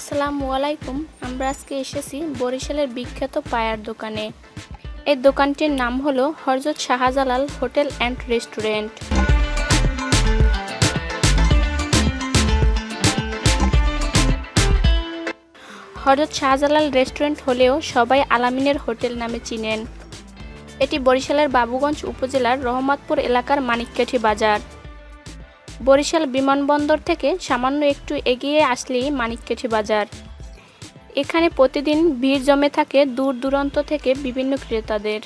আসসালামু আলাইকুম। আমরা আজকে এসেছি বরিশালের বিখ্যাত পায়ার দোকানে। এই দোকানটির নাম হলো হরজত শাহজালাল হোটেল অ্যান্ড রেস্টুরেন্ট। হরজত শাহজালাল রেস্টুরেন্ট হলেও সবাই আলামিনের হোটেল নামে চিনেন। এটি বরিশালের বাবুগঞ্জ উপজেলার রহমতপুর এলাকার মানিককাঠি বাজার। বরিশাল বিমানবন্দর থেকে সামান্য একটু এগিয়ে আসলেই মানিককাঠি বাজার। এখানে প্রতিদিন ভিড় জমে থাকে দূর দূরান্ত থেকে বিভিন্ন ক্রেতাদের।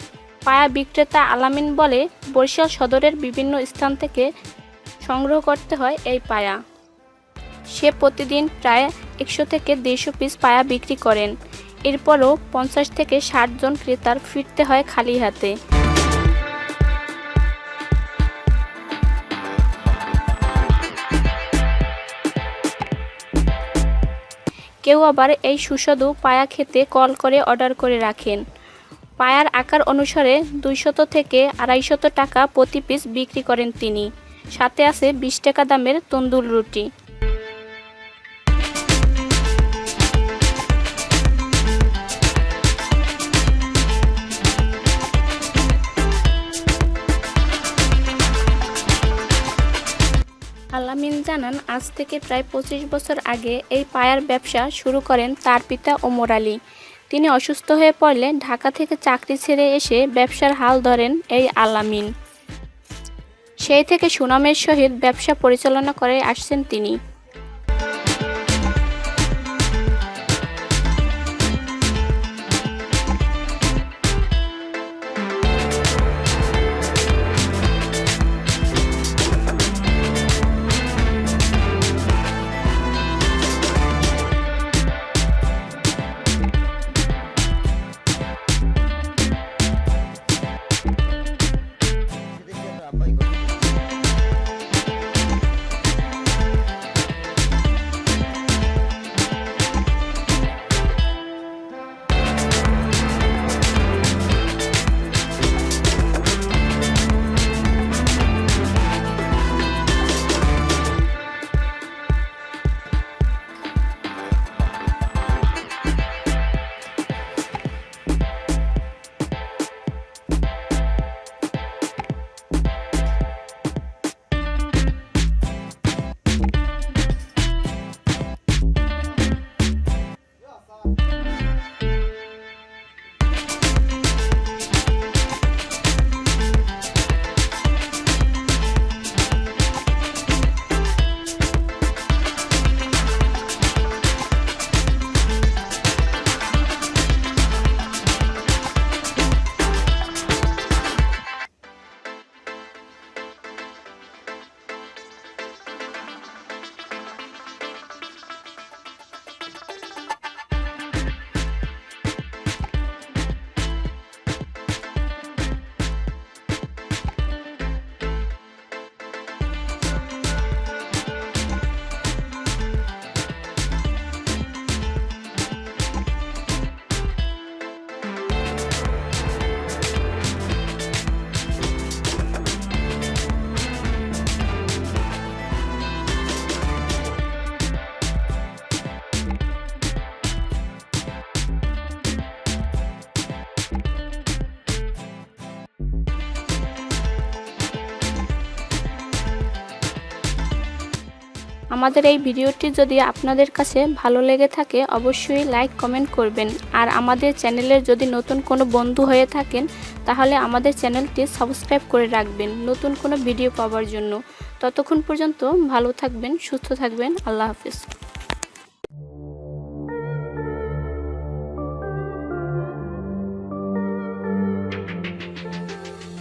পায়া বিক্রেতা আলামিন বলে, বরিশাল সদরের বিভিন্ন স্থান থেকে সংগ্রহ করতে হয় এই পায়া। সে প্রতিদিন প্রায় একশো থেকে দেড়শো পিস পায়া বিক্রি করেন। এরপরও পঞ্চাশ থেকে ষাট জন ক্রেতার ফিরতে হয় খালি হাতে। কেউ আবার এই সুস্বাদু পায়া খেতে কল করে অর্ডার করে রাখেন। পায়ার আকার অনুসারে দুইশত থেকে আড়াইশত টাকা প্রতি পিস বিক্রি করেন তিনি। সাথে আছে বিশ টাকা দামের তন্দুর রুটি। আলামিন জানান, আজ থেকে প্রায় পঁচিশ বছর আগে এই পায়ার ব্যবসা শুরু করেন তার পিতা ওমর আলী। তিনি অসুস্থ হয়ে পড়লে ঢাকা থেকে চাকরি ছেড়ে এসে ব্যবসার হাল ধরেন এই আলামিন। সেই থেকে সুনামের সহিত ব্যবসা পরিচালনা করে আসছেন তিনি। আমাদের এই ভিডিওটি যদি আপনাদের কাছে ভালো লেগে থাকে, অবশ্যই লাইক, কমেন্ট করবেন। আর আমাদের চ্যানেলের যদি নতুন কোনো বন্ধু হয়ে থাকেন, তাহলে আমাদের চ্যানেলটি সাবস্ক্রাইব করে রাখবেন নতুন কোনো ভিডিও পাওয়ার জন্য। ততক্ষণ পর্যন্ত ভালো থাকবেন, সুস্থ থাকবেন। আল্লাহ হাফিজ।